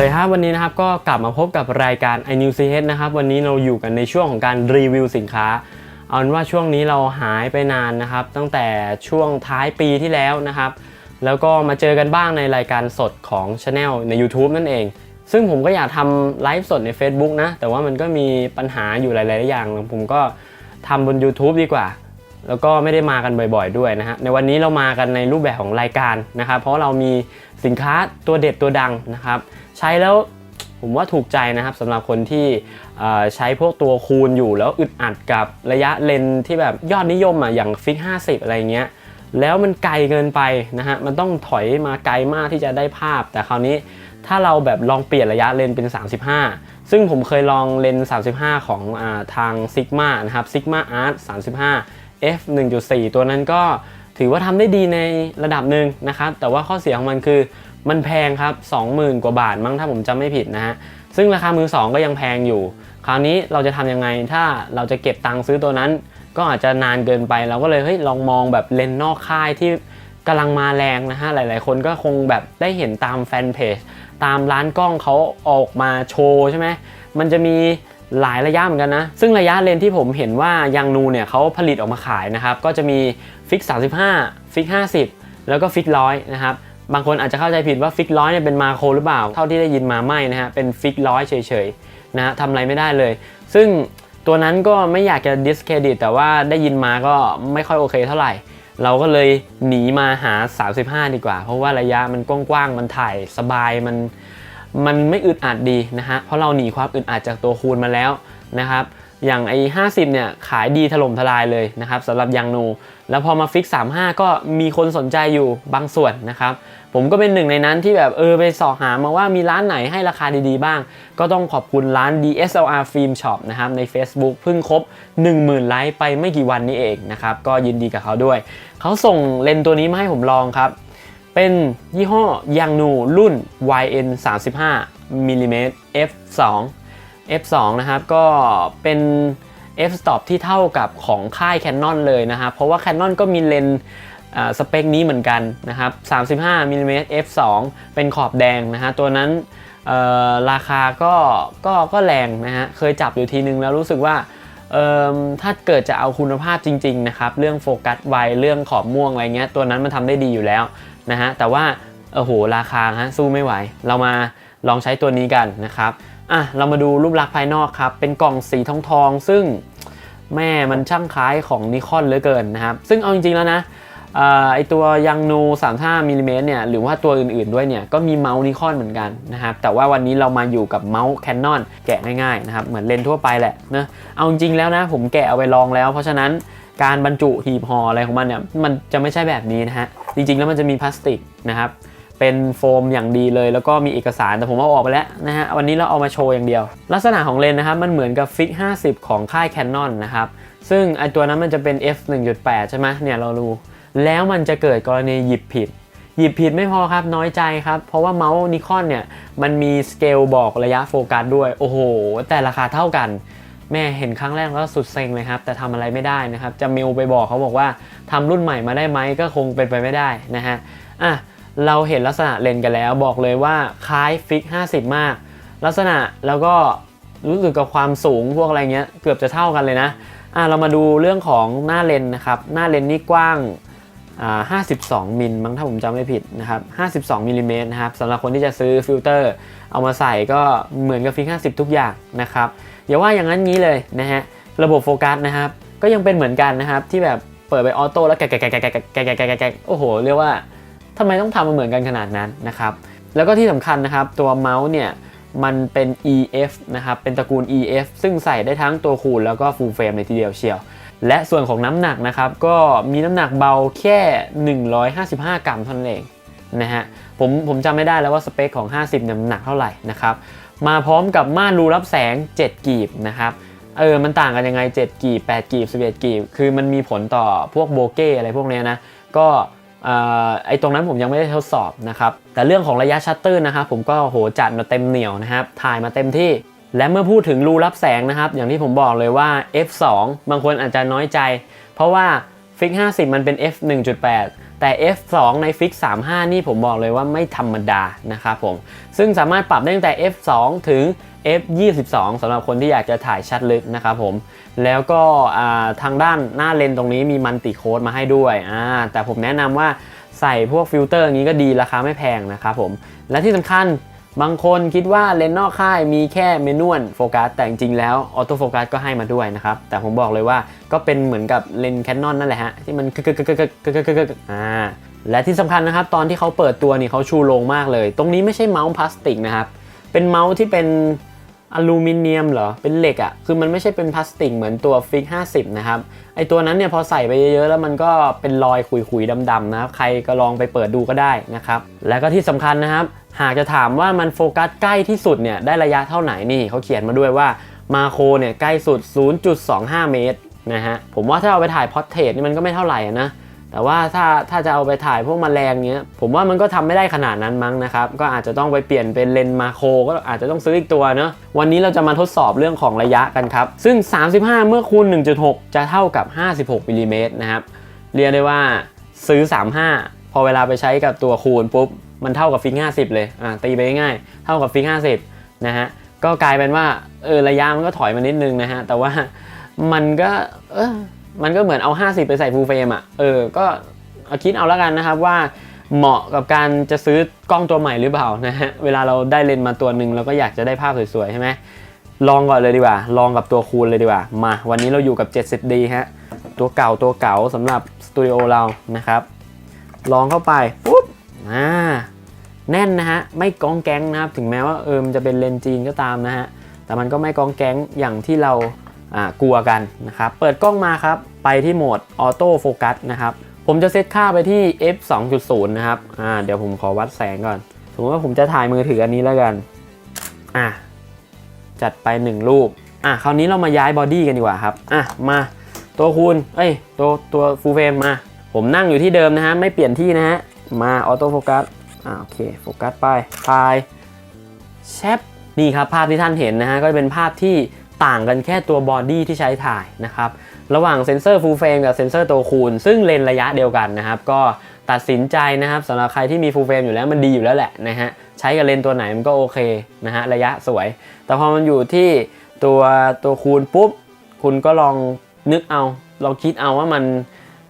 สวัสดีครับวันนี้นะครับก็กลับมาพบกับรายการ i n e w c h นะครับวันนี้เราอยู่กันในช่วงของการรีวิวสินค้า เอาเป็นว่าช่วงนี้เราหายไปนานนะครับ ตั้งแต่ช่วงท้ายปีที่แล้วนะครับ แล้วก็มาเจอกันบ้างในรายการสดของ Channel ใน YouTube นั่นเอง ซึ่งผมก็อยากทำไลฟ์สดใน Facebook นะ แต่ว่ามันก็มีปัญหาอยู่หลายๆอย่าง ผมก็ทำบน YouTube ดีกว่า แล้วก็ไม่ได้มากันบ่อยๆ ด้วยนะฮะในวันนี้เรามากันในรูปแบบของรายการนะครับเพราะเรามีสินค้าตัวเด็ดตัวดังนะครับ ใช้แล้วผมว่าถูกใจนะครับสำหรับคนที่ใช้พวกตัวคูณอยู่แล้วอึดอัดกับระยะเลนที่แบบยอดนิยมอะอย่างฟิก 50 อะไรเงี้ยแล้วมันไกลเกินไปนะฮะมันต้องถอยมาไกลมากที่จะได้ภาพ แต่คราวนี้ถ้าเราแบบลองเปลี่ยนระยะเลนเป็น 35 ซึ่งผมเคยลองเลนส์35 ของอาทาง Sigma นะครับ Sigma Art 35 f 1.4 ตัวนั้นก็ถือว่าทำได้ดีในระดับหนึ่งนะครับแต่ว่าข้อเสียของมันคือ มันแพงครับ 20,000 กว่าบาทมั้งถ้าผมจำไม่ผิดนะฮะ ซึ่งราคามือ2ก็ยังแพงอยู่ คราวนี้เราจะทำยังไงถ้าเราจะเก็บตังค์ซื้อตัวนั้น ก็อาจจะนานเกินไปเราก็เลยเฮ้ยลองมองแบบเลนนอกค่ายที่กำลังมาแรงนะฮะ หลาย ๆ คนก็คงแบบได้เห็นตามแฟนเพจตามร้านกล้องเขาออกมาโชว์ใช่ไหมมันจะมีหลายระยะเหมือนกันนะ ซึ่งระยะเลนที่ผมเห็นว่ายังนูเนี่ยเขาผลิตออกมาขายนะครับ ก็จะมีฟิก35 ฟิก50 แล้วก็ฟิกร้อยนะครับ บางคนอาจจะเข้าใจผิดว่าฟิกร้อยเนี่ยเป็นมาโครหรือเปล่า เท่าที่ได้ยินมาไม่นะฮะ เป็นฟิกร้อยเฉยๆนะฮะทำอะไรไม่ได้เลย ซึ่งตัวนั้นก็ไม่อยากจะ discredit แต่ว่าได้ยินมาก็ไม่ค่อยโอเคเท่าไหร่ เราก็เลยหนีมาหา 35 ดีกว่า เพราะว่าระยะมันกว้างๆ มันถ่ายสบาย มันมันไม่อึดอัดดีนะฮะ เพราะเราหนีความอึดอัดจากตัวคูณมาแล้วนะครับ อย่างไอ้50เนี่ยขายดีถล่มทลายเลยนะครับสำหรับยังนู แล้วพอมาฟิก 35 ก็มีคนสนใจอยู่บางส่วนนะครับ ผมก็เป็นหนึ่งในนั้นที่แบบเออไปสอหามาว่ามีร้านไหนให้ราคาดีๆบ้าง ก็ต้องขอบคุณร้าน DSLR Film Shop นะครับใน Facebook เพิ่งครบ 10,000 ไลค์ไปไม่กี่วันนี้เองนะครับ ก็ยินดีกับเขาด้วย เขาส่งเลนส์ตัวนี้มาให้ผมลองครับ เป็นยี่ห้อยังนูรุ่น YN 35 mm f2 f2 นะครับก็เป็น f stop ที่เท่ากับของค่าย Canon เลยนะครับ เพราะว่า Canon ก็มีเลนส์สเปคนี้เหมือนกันนะครับ 35 mm f2 เป็นขอบแดงนะฮะตัวนั้นราคาก็ก็ก็แรงนะฮะเคยจับอยู่ทีนึงแล้วรู้สึกว่าถ้าเกิดจะเอาคุณภาพจริงๆนะครับเรื่องโฟกัสไวเรื่องขอบม่วงอะไรเงี้ยตัวนั้นมันทำได้ดีอยู่แล้วนะฮะแต่ว่าโอ้โหราคาฮะสู้ไม่ไหว เรามาลองใช้ตัวนี้กันนะครับ อะเรามาดูรูปลักษณ์ภายนอกครับ เป็นกล่องสีทองทองซึ่งแม่มันช่างคล้ายของนิคอนเหลือเกินนะครับ ซึ่งเอาจริงๆแล้วนะไอตัวยังนู35มิลลิเมตรเนี่ยหรือว่าตัวอื่นๆด้วยเนี่ยก็มีเมาส์นิคอนเหมือนกันนะครับ แต่ว่าวันนี้เรามาอยู่กับเมาส์ Canon แกะง่ายๆนะครับ เหมือนเลนทั่วไปแหละนะเอาจริงๆแล้วนะ ผมแกะเอาไปลองแล้ว เพราะฉะนั้นการบรรจุหีบห่ออะไรของมันเนี่ยมันจะไม่ใช่แบบนี้นะฮะจริงๆแล้วมันจะมีพลาสติกนะครับ เป็นโฟมอย่างดีเลย แล้วก็มีเอกสารแต่ผมเอาออกไปแล้วนะฮะวันนี้เราเอามาโชว์อย่างเดียว ลักษณะของเลนนะครับมันเหมือนกับฟิก 50 ของค่าย Canon นนะครับซึ่งไอตัวนั้นมันจะเป็น f 1.8 ใช่ไหมเนี่ยเรารู้แล้วมันจะเกิดกรณีหยิบผิด หยิบผิดไม่พอครับน้อยใจครับ เพราะว่าเมาส์นิคอนเนี่ยมันมีสเกลบอกระยะโฟกัสด้วย โอ้โห แต่ราคาเท่ากัน แม่เห็นครั้งแรกแล้วสุดเซ็งเลยครับ แต่ทำอะไรไม่ได้นะครับ จะมิวไปบอกเขาบอกว่าทำรุ่นใหม่มาได้ไหมก็คงเป็นไปไม่ได้นะฮะอะ เราเห็นลักษณะเลนกันแล้ว บอกเลยว่าคล้ายฟิก 50 มาก ลักษณะแล้วก็รู้สึกกับความสูงพวกอะไรเงี้ยเกือบจะเท่ากันเลยนะอะเรามาดูเรื่องของหน้าเลนนะครับ หน้าเลนนี่กว้างอ่า52 มิลมั้งถ้าผมจำไม่ผิดนะครับ52มิลิเมตรนะครับสำหรับคนที่จะซื้อฟิลเตอร์ เอามาใส่ก็เหมือนกับฟิก 50 ทุกอย่างนะครับอย่าว่าอย่างนั้นงี้เลยนะฮะระบบโฟกัสนะครับก็ยังเป็นเหมือนกันนะครับที่แบบเปิดไปออโต้แล้วแกะแกะแกะแกะแกะแกะแกะโอ้โหเรียกว่า ทำไมต้องทำมาเหมือนกันขนาดนั้นนะครับ แล้วก็ที่สำคัญนะครับ ตัวเมาส์เนี่ยมันเป็น EF นะครับ เป็นตระกูล EF ซึ่งใส่ได้ทั้งตัวคูณแล้วก็ full frame ในทีเดียวเชียว และส่วนของน้ำหนักนะครับ ก็มีน้ำหนักเบาแค่ 155 กรัมเท่านั้นเองนะฮะผมผมจำไม่ได้แล้วว่าสเปคของ 50เนี่ยมันหนักเท่าไหร่นะครับ มาพร้อมกับม่านรูรับแสง 7 กีบนะครับเออ มันต่างกันยังไง 7 กีบ 8 กีบ 11 กีบ คือมันมีผลต่อพวกโบเก้อะไรพวกเนี้ยนะ ก็ ไอตรงนั้นผมยังไม่ได้ทดสอบนะครับ แต่เรื่องของระยะชัตเตอร์นะครับผมก็โหจัดมาเต็มเหนียวนะครับ ถ่ายมาเต็มที่ และเมื่อพูดถึงรูรับแสงนะครับ อย่างที่ผมบอกเลยว่า f2 บางคนอาจจะน้อยใจ เพราะว่าฟิก50 มันเป็น f 1.8 แต่ f2 ใน Fix 35 นี่ผมบอกเลยว่าไม่ธรรมดานะครับผม ซึ่งสามารถปรับได้ตั้งแต่ f2 ถึง f22 สำหรับคนที่อยากจะถ่ายชัดลึกนะครับผม แล้วก็ทางด้านหน้าเลนตรงนี้มีมันติโค้ดมาให้ด้วย แต่ผมแนะนำว่าใส่พวกฟิลเตอร์อย่างนี้ก็ดีราคาไม่แพงนะครับผม และที่สำคัญบางคนคิดว่าเลนนอกค่ายมีแค่เมนวลโฟกัสแต่จริงๆแล้วออโต้โฟกัสก็ให้มาด้วยนะครับ แต่ผมบอกเลยว่าก็เป็นเหมือนกับเลนแคนนอนนั่นแหละฮะ ที่มันกึกกึกกึกกึกกึกกึกอ่าและที่สำคัญนะครับ ตอนที่เขาเปิดตัวนี่เขาชูโลงมากเลย ตรงนี้ไม่ใช่เมาส์พลาสติกนะครับ เป็นเมาส์ที่เป็น อลูมิเนียมเหรอ เป็นเหล็กอะ่ะ คือมันไม่ใช่เป็นพลาสติกเหมือนตัวฟิก 50 นะครับ ไอตัวนั้นเนี่ยพอใส่ไปเยอะๆ แล้วมันก็เป็นรอยขุยๆดำๆนะครับ ใครก็ลองไปเปิดดูก็ได้นะครับ แล้วก็ที่สำคัญนะครับ หากจะถามว่ามันโฟกัสใกล้ที่สุดเนี่ยได้ระยะเท่าไหนนี่เขาเขียนมาด้วยว่ามาโครเนี่ยใกล้สุด 0.25 เมตรนะฮะ ผมว่าถ้าเอาไปถ่ายพอร์เทรตนี่มันก็ไม่เท่าไหร่นะ แต่ว่าถ้าถ้าจะเอาไปถ่ายพวกแมลงเนี้ย ผมว่ามันก็ทำไม่ได้ขนาดนั้นมั้งนะครับ ก็อาจจะต้องไปเปลี่ยนเป็นเลนส์มาโครก็อาจจะต้องซื้ออีกตัวเนาะวันนี้เราจะมาทดสอบเรื่องของระยะกันครับ ซึ่ง 35 เมื่อคูณ 1.6 จะเท่ากับ 56มิลลิเมตรนะครับเรียกได้ว่าซื้อ 35 พอเวลาไปใช้กับตัวคูณปุ๊บมันเท่ากับฟิก50 เลยอ่าตีไปง่ายเท่ากับฟิก50นะฮะก็กลายเป็นว่าเออระยะมันก็ถอยมานิดนึงนะฮะแต่ว่ามันก็เออ มันก็เหมือนเอา 50 ไปใส่ฟูลเฟรมอะ เออ ก็เอาคิดเอาแล้วกันนะครับว่าเหมาะกับการจะซื้อกล้องตัวใหม่หรือเปล่านะฮะ เวลาเราได้เลนส์มาตัวหนึ่งเราก็อยากจะได้ภาพสวยๆใช่ไหมลองก่อนเลยดีกว่า ลองกับตัวคูณเลยดีกว่า มาวันนี้เราอยู่กับ 70D ฮะ ตัวเก่าตัวเก่าสำหรับสตูดิโอเรานะครับ ลองเข้าไปปุ๊บอ่าแน่นนะฮะ ไม่กองแก๊งนะครับ ถึงแม้ว่าเออมันจะเป็นเลนส์จีนก็ตามนะฮะ แต่มันก็ไม่กองแก๊งอย่างที่เรา กลัวกันนะครับเปิดกล้องมาครับ ไปที่โหมดออโต้โฟกัสนะครับผมจะเซตค่าไปที่ f 2.0 นะครับอ่าเดี๋ยวผมขอวัดแสงก่อน สมมติว่าผมจะถ่ายมือถืออันนี้แล้วกันอะจัดไป 1 รูปอะคราวนี้เรามาย้ายบอดี้กันดีกว่าครับอะมาตัวคูณเอ้ยตัวตัวฟูลเฟรมมา ผมนั่งอยู่ที่เดิมนะฮะไม่เปลี่ยนที่นะฮะมาออโต้โฟกัสอ่าโอเคโฟกัสไปถ่ายแชปนี่ครับภาพที่ท่านเห็นนะฮะก็เป็นภาพที่ ต่างกันแค่ตัวบอดี้ที่ใช้ถ่ายนะครับ ระหว่างเซนเซอร์ฟูลเฟรมกับเซนเซอร์ตัวคูณ ซึ่งเลนระยะเดียวกันนะครับ ก็ตัดสินใจนะครับสำหรับใครที่มีฟูลเฟรมอยู่แล้วมันดีอยู่แล้วแหละนะฮะ ใช้กับเลนตัวไหนมันก็โอเคนะฮะระยะสวย แต่พอมันอยู่ที่ตัวตัวคูณปุ๊บ คุณก็ลองนึกเอา ลองคิดเอาว่ามัน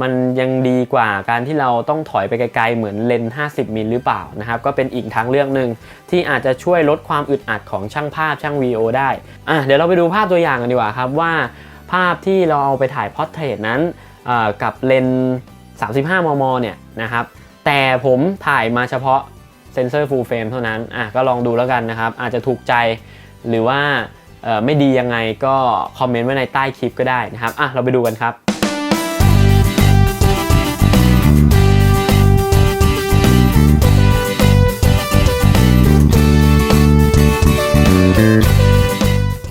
มันยังดีกว่าการที่เราต้องถอยไปไกลๆเหมือนเลน 50 มิลหรือเปล่านะครับ ก็เป็นอีกทางเลือกหนึ่งที่อาจจะช่วยลดความอึดอัดของช่างภาพช่าง VO ได้อะเดี๋ยวเราไปดูภาพตัวอย่างกันดีกว่าครับว่า ภาพที่เราเอาไปถ่ายพอร์เทรตนั้นกับเลน 35 มม เนี่ยนะครับ แต่ผมถ่ายมาเฉพาะเซนเซอร์ full frame เท่านั้นอะก็ลองดูแล้วกันนะครับ อาจจะถูกใจหรือว่าไม่ดียังไงก็คอมเมนต์ไว้ในใต้คลิปก็ได้นะครับอะเราไปดูกันครับ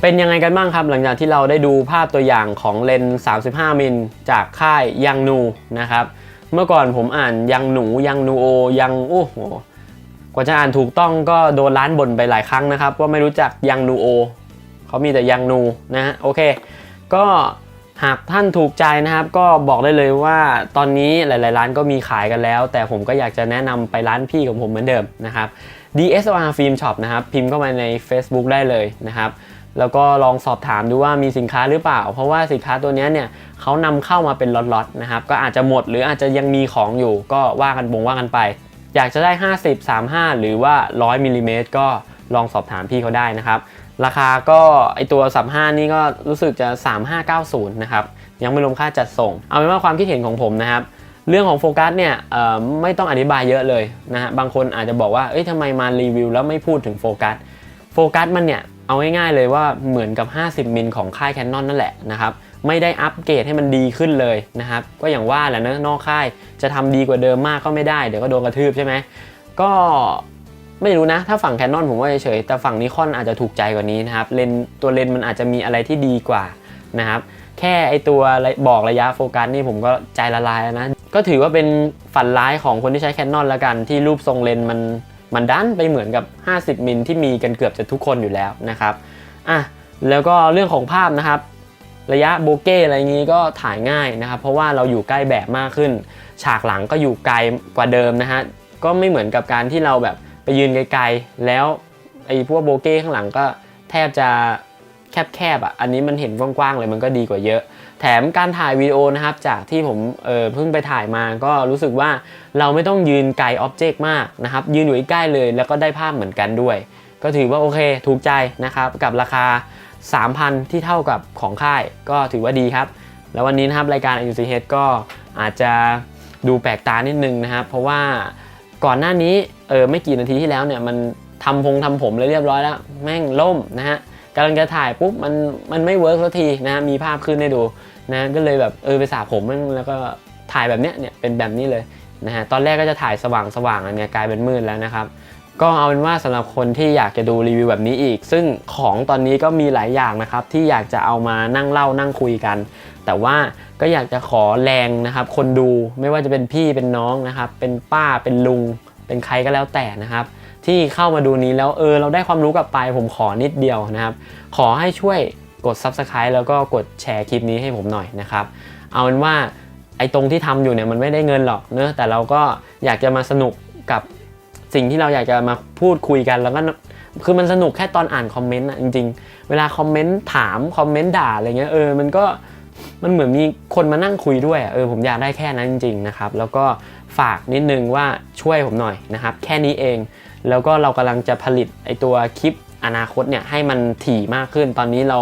เป็นยังไงกันบ้างครับ หลังจากที่เราได้ดูภาพตัวอย่างของเลนส์35 มิลจากค่ายยังนูนะครับ เมื่อก่อนผมอ่านยังหนูยังนูโอยังโอ้โหกว่าจะอ่านถูกต้องก็โดนร้านบ่นไปหลายครั้งนะครับ ว่าไม่รู้จักยังนูโอเขามีแต่ยังนูนะฮะโอเค ก็หากท่านถูกใจนะครับ ก็บอกได้เลยว่าตอนนี้หลาย ๆ ร้านก็มีขายกันแล้ว แต่ผมก็อยากจะแนะนำไปร้านพี่ของผมเหมือนเดิมนะครับ DSLR Film Shop นะครับ พิมพ์เข้ามาใน Facebook ได้เลยนะครับ แล้วก็ลองสอบถามดูว่ามีสินค้าหรือเปล่า เพราะว่าสินค้าตัวนี้เนี่ยเขานำเข้ามาเป็นล็อตๆนะครับก็อาจจะหมดหรืออาจจะยังมีของอยู่ ก็ว่ากันบงว่ากันไป อยากจะได้ 50 35 หรือว่า 100มิลลิเมตรก็ลองสอบถามพี่เขาได้นะครับราคาก็ไอตัว35นี่ก็รู้สึกจะ 3590นะครับยังไม่รวมค่าจัดส่ง เอาเป็นว่าความคิดเห็นของผมนะครับเรื่องของโฟกัสเนี่ยไม่ต้องอธิบายเยอะเลยนะฮะบางคนอาจจะบอกว่าเอ้ยทำไมมารีวิวแล้วไม่พูดถึงโฟกัสโฟกัสมันเนี่ย เอาง่ายๆเลยว่าเหมือนกับ 50 มิลของค่าย Canon นั่นแหละนะครับ ไม่ได้อัปเกรดให้มันดีขึ้นเลยนะครับ ก็อย่างว่าแหละเนอะนอกค่ายจะทำดีกว่าเดิมมากก็ไม่ได้ เดี๋ยวก็โดนกระทืบใช่ไหมก็ไม่รู้นะ ถ้าฝั่ง Canon ผมว่าเฉยๆแต่ฝั่งนิคอนอาจจะถูกใจกว่านี้นะครับเลนตัวเลนมันอาจจะมีอะไรที่ดีกว่านะครับแค่ไอตัวบอกระยะโฟกัสนี่ผมก็ใจละลายแล้วนะ ก็ถือว่าเป็นฝันร้ายของคนที่ใช้ Canon ละกันที่รูปทรงเลนมัน มันดันไปเหมือนกับ 50 มิลที่มีกันเกือบจะทุกคนอยู่แล้วนะครับอะแล้วก็เรื่องของภาพนะครับ ระยะโบเก้อะไรอย่างนี้ก็ถ่ายง่ายนะครับ เพราะว่าเราอยู่ใกล้แบบมากขึ้น ฉากหลังก็อยู่ไกลกว่าเดิมนะฮะก็ไม่เหมือนกับการที่เราแบบไปยืนไกลๆ แล้วไอ้พวกโบเก้ข้างหลังก็แทบจะแคบๆอะอันนี้มันเห็นกว้างๆเลยมันก็ดีกว่าเยอะ แถมการถ่ายวิดีโอนะครับ จากที่ผมเออเพิ่งไปถ่ายมาก็รู้สึกว่าเราไม่ต้องยืนไกลอ็อบเจกต์มากนะครับ ยืนอยู่ใกล้เลยแล้วก็ได้ภาพเหมือนกันด้วย ก็ถือว่าโอเคถูกใจนะครับ กับราคา 3,000 ที่เท่ากับของค่าย ก็ถือว่าดีครับ แล้ววันนี้นะครับรายการ u c h ก็อาจจะดูแปลกตานิดนึงนะครับ เพราะว่าก่อนหน้านี้เออไม่กี่นาทีที่แล้วเนี่ยมันทำพงทำผมเลยเรียบร้อยแล้ว แม่งล่มนะฮะำลังจะถ่ายปุ๊บมันมันไม่เวิร์กสักทีนะฮะมีภาพขึ้นให้ดูนะก็เลยแบบเออไปสระผมมั่งแล้วก็ถ่ายแบบเนี้ยเนี่ยเป็นแบบนี้เลยนะฮะตอนแรกก็จะถ่ายสว่างสว่างอันเนี้ยกลายเป็นมืดแล้วนะครับก็เอาเป็นว่าสำหรับคนที่อยากจะดูรีวิวแบบนี้อีก ซึ่งของตอนนี้ก็มีหลายอย่างนะครับที่อยากจะเอามานั่งเล่านั่งคุยกัน แต่ว่าก็อยากจะขอแรงนะครับ คนดูไม่ว่าจะเป็นพี่เป็นน้องนะครับ เป็นป้าเป็นลุง เป็นใครก็แล้วแต่นะครับ ที่เข้ามาดูนี้แล้วเออเราได้ความรู้กลับไปผมขอนิดเดียวนะครับ ขอให้ช่วยกด Subscribe แล้วก็กดแชร์คลิปนี้ให้ผมหน่อยนะครับ เอาเป็นว่าไอ้ตรงที่ทำอยู่เนี่ยมันไม่ได้เงินหรอกเนอะแต่เราก็อยากจะมาสนุกกับสิ่งที่เราอยากจะมาพูดคุยกันแล้วก็คือมันสนุกแค่ตอนอ่านคอมเมนต์อะจริง ๆ เวลาคอมเมนต์ถามคอมเมนต์ด่าอะไรเงี้ยเออมันก็มันเหมือนมีคนมานั่งคุยด้วยเออผมอยากได้แค่นั้นจริงๆนะครับแล้วก็ฝากนิดนึงว่าช่วยผมหน่อยนะครับ แค่นี้เอง แล้วก็เรากำลังจะผลิตไอตัวคลิปอนาคตเนี่ยให้มันถี่มากขึ้น ตอนนี้เรา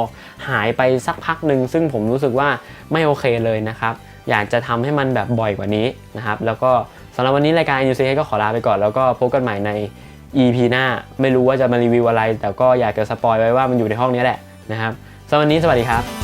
หายไปสักพักหนึ่งซึ่งผมรู้สึกว่าไม่โอเคเลยนะครับ อยากจะทำให้มันแบบบ่อยกว่านี้นะครับ แล้วก็สำหรับวันนี้รายการ u c ก็ขอลาไปก่อน แล้วก็พบกันใหม่ใน EP หน้า ไม่รู้ว่าจะมารีวิวอะไร แต่ก็อยากจะสปอยไว้ว่ามันอยู่ในห้องนี้แหละนะครับสำหรับวันนี้สวัสดีครับ